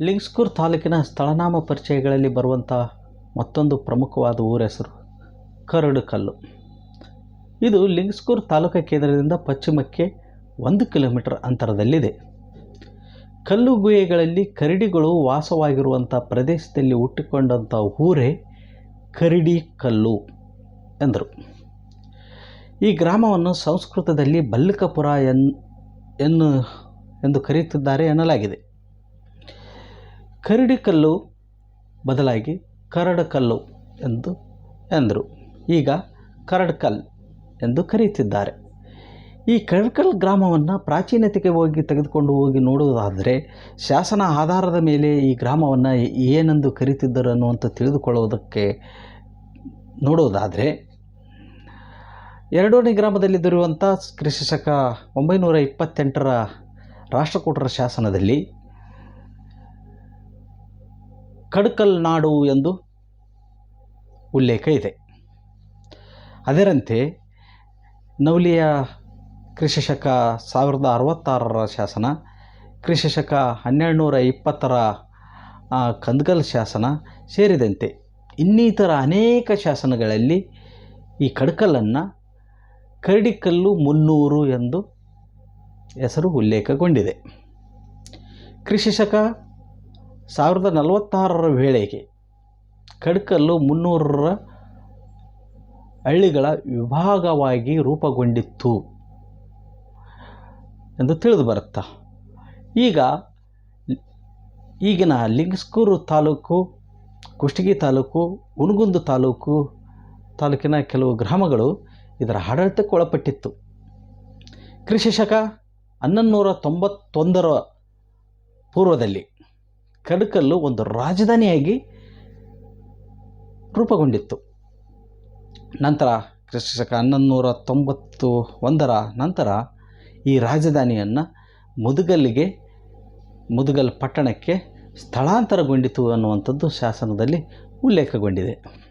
ಲಿಂಗ್ಸ್ಕೂರ್ ತಾಲೂಕಿನ ಸ್ಥಳನಾಮ ಪರಿಚಯಗಳಲ್ಲಿ ಬರುವಂಥ ಮತ್ತೊಂದು ಪ್ರಮುಖವಾದ ಊರ ಹೆಸರು ಕರಡುಕಲ್ಲು ಇದು ಲಿಂಗ್ಸ್ಕೂರ್ ತಾಲೂಕು ಕೇಂದ್ರದಿಂದ ಪಶ್ಚಿಮಕ್ಕೆ ಒಂದು ಕಿಲೋಮೀಟರ್ ಅಂತರದಲ್ಲಿದೆ. ಕಲ್ಲು ಗುಹೆಗಳಲ್ಲಿ ಕರಡಿಗಳು ವಾಸವಾಗಿರುವಂಥ ಪ್ರದೇಶದಲ್ಲಿ ಹುಟ್ಟಿಕೊಂಡಂಥ ಊರೇ ಕರಡಿ ಕಲ್ಲು ಎಂದರು. ಈ ಗ್ರಾಮವನ್ನು ಸಂಸ್ಕೃತದಲ್ಲಿ ಬಲ್ಲಕಪುರ ಎನ್, ಎನ್ನು, ಎಂದು ಕರೆಯುತ್ತಿದ್ದಾರೆ ಎನ್ನಲಾಗಿದೆ. ಕರಡಿಕಲ್ಲು ಬದಲಾಗಿ ಕರಡಕಲ್ಲು ಎಂದು ಎಂದರು. ಈಗ ಕರಡ್ಕಲ್ ಎಂದು ಕರೆಯುತ್ತಿದ್ದಾರೆ. ಈ ಕರಡ್ಕಲ್ ಗ್ರಾಮವನ್ನು ಪ್ರಾಚೀನತೆಗೆ ಹೋಗಿ ತೆಗೆದುಕೊಂಡು ಹೋಗಿ ನೋಡುವುದಾದರೆ ಶಾಸನ ಆಧಾರದ ಮೇಲೆ ಈ ಗ್ರಾಮವನ್ನು ಏನೆಂದು ಕರೀತಿದ್ದರು ಅನ್ನುವಂಥ ತಿಳಿದುಕೊಳ್ಳುವುದಕ್ಕೆ ನೋಡುವುದಾದರೆ ಎರಡನೇ ಗ್ರಾಮದಲ್ಲಿ ದೊರೆಯುವಂಥ ಶಕ ಒಂಬೈನೂರ ಇಪ್ಪತ್ತೆಂಟರ ರಾಷ್ಟ್ರಕೂಟರ ಶಾಸನದಲ್ಲಿ ಕಡ್ಕಲ್ ನಾಡು ಎಂದು ಉಲ್ಲೇಖ ಇದೆ. ಅದರಂತೆ ನವಲಿಯ ಕ್ರಿಶಶಕ ಶಕ ಸಾವಿರದ ಅರವತ್ತಾರರ ಶಾಸನ, ಕ್ರಿಶಶಕ ಶಕ ಹನ್ನೆರಡು ನೂರ ಇಪ್ಪತ್ತರ ಕಂದಗಲ್ ಶಾಸನ ಸೇರಿದಂತೆ ಇನ್ನಿತರ ಅನೇಕ ಶಾಸನಗಳಲ್ಲಿ ಈ ಕಡ್ಕಲ್ಲನ್ನು ಕರಡಿಕಲ್ಲು ಮುನ್ನೂರು ಎಂದು ಹೆಸರು ಉಲ್ಲೇಖಗೊಂಡಿದೆ. ಕೃಷಿ ಶಕ ಸಾವಿರದ ನಲವತ್ತಾರರ ವೇಳೆಗೆ ಕಡ್ಕಲ್ಲು ಮುನ್ನೂರರ ಹಳ್ಳಿಗಳ ವಿಭಾಗವಾಗಿ ರೂಪುಗೊಂಡಿತ್ತು ಎಂದು ತಿಳಿದು ಬರುತ್ತಾ. ಈಗ ಈಗಿನ ಲಿಂಗಸ್ಕೂರು ತಾಲೂಕು, ಕುಷ್ಟಗಿ ತಾಲೂಕು ಹುನಗುಂದ ತಾಲೂಕು ತಾಲೂಕಿನ ಕೆಲವು ಗ್ರಾಮಗಳು ಇದರ ಆಡಳಿತಕ್ಕೆ ಒಳಪಟ್ಟಿತ್ತು. ಕೃಷಿ ಶಕ ಹನ್ನೊಂದು ನೂರ ತೊಂಬತ್ತೊಂದರ ಪೂರ್ವದಲ್ಲಿ ಕಡಕಲ್ಲು ಒಂದು ರಾಜಧಾನಿಯಾಗಿ ರೂಪುಗೊಂಡಿತ್ತು. ನಂತರ ಕ್ರಿಸ್ತಶಕ ಶಕ ಹನ್ನೊಂದು ನೂರ ತೊಂಬತ್ತು ಒಂದರ ನಂತರ ಈ ರಾಜಧಾನಿಯನ್ನು ಮುದುಗಲ್ಲಿಗೆ, ಮುದುಗಲ್ ಪಟ್ಟಣಕ್ಕೆ ಸ್ಥಳಾಂತರಗೊಂಡಿತು ಅನ್ನುವಂಥದ್ದು ಶಾಸನದಲ್ಲಿ ಉಲ್ಲೇಖಗೊಂಡಿದೆ.